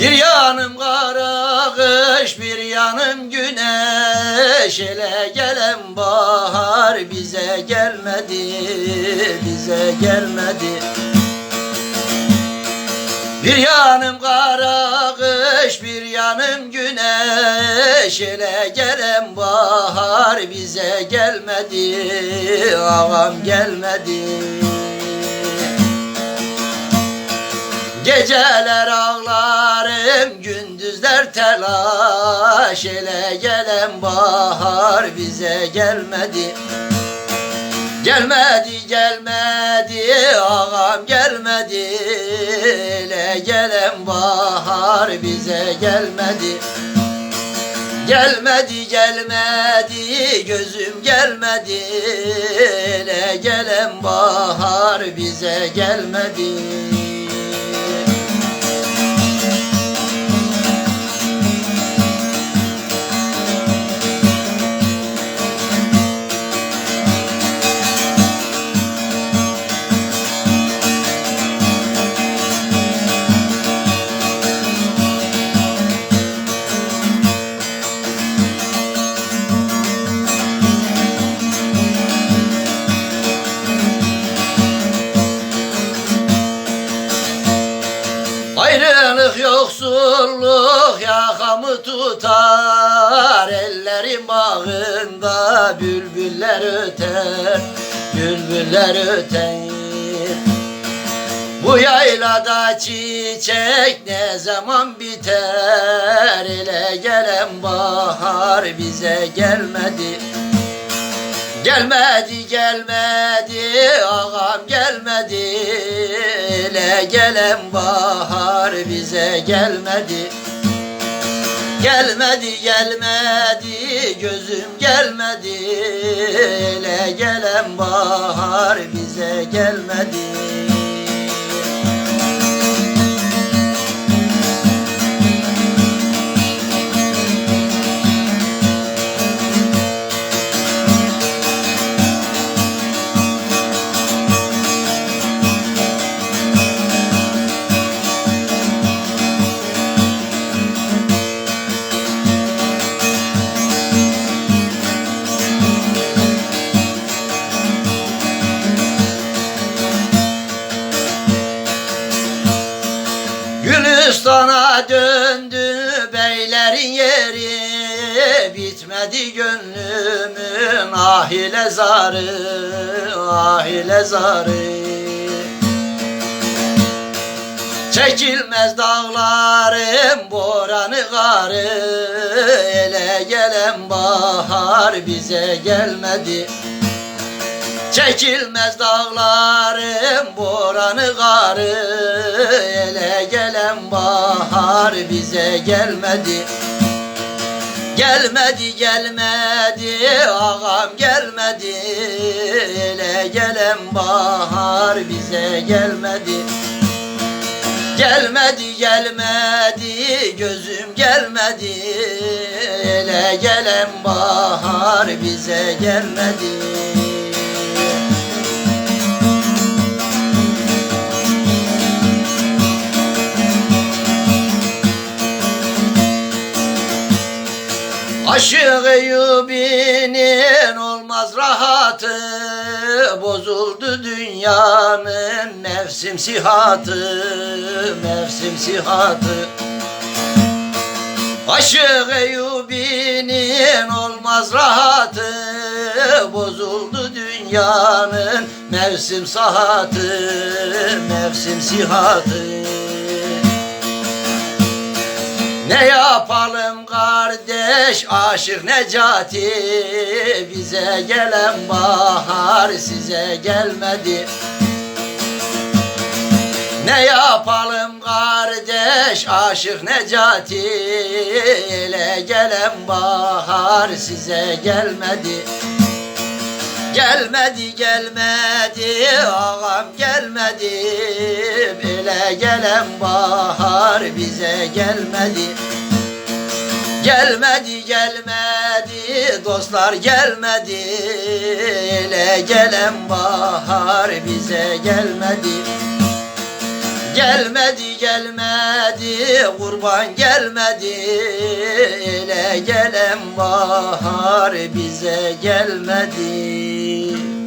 Bir yanım kara kış, bir yanım güneş. Ele gelen bahar bize gelmedi, bize gelmedi. Bir yanım kara kış, bir yanım güneş. Ele gelen bahar bize gelmedi, ağam gelmedi. Geceler ağlarım, gündüzler telaş. Ele gelen bahar bize gelmedi. Gelmedi gelmedi ağam gelmedi. Ele gelen bahar bize gelmedi. Gelmedi gelmedi gözüm gelmedi. Ele gelen bahar bize gelmedi yoksulluk yakamı tutar. Ellerim bağında bülbüller öter Bülbüller öter. Bu yaylada çiçek ne zaman biter? Ele gelen bahar bize gelmedi. Gelmedi gelmedi ağam gelmedi Ele gelen bahar bize gelmedi. Gelmedi gelmedi gözüm gelmedi. Ele gelen bahar bize gelmedi Döndü beylerin yeri Bitmedi gönlümün ahile zarı Ahile zarı. Çekilmez dağlarım boranı karı Ele gelen bahar bize gelmedi. Çekilmez dağlarım boranı karı Ele gelen bahar bize gelmedi. Gelmedi gelmedi ağam gelmedi. Ele gelen bahar bize gelmedi. Gelmedi gelmedi gözüm gelmedi. Ele gelen bahar bize gelmedi Aşık Eyyubi'nin olmaz rahatı Bozuldu dünyanın mevsim sihatı Mevsim sihatı. Aşık Eyyubi'nin olmaz rahatı Bozuldu dünyanın mevsim sahatı Mevsim sihatı. Ne yapalım kardeş aşık Necati Bize gelen bahar size gelmedi. Ne yapalım kardeş aşık Necati Ele gelen bahar size gelmedi. Gelmedi gelmedi ağam gelmedi. Bile gelen bahar bize gelmedi Gelmedi gelmedi dostlar gelmedi. Ele gelen bahar bize gelmedi. Gelmedi gelmedi kurban gelmedi. Ele gelen bahar bize gelmedi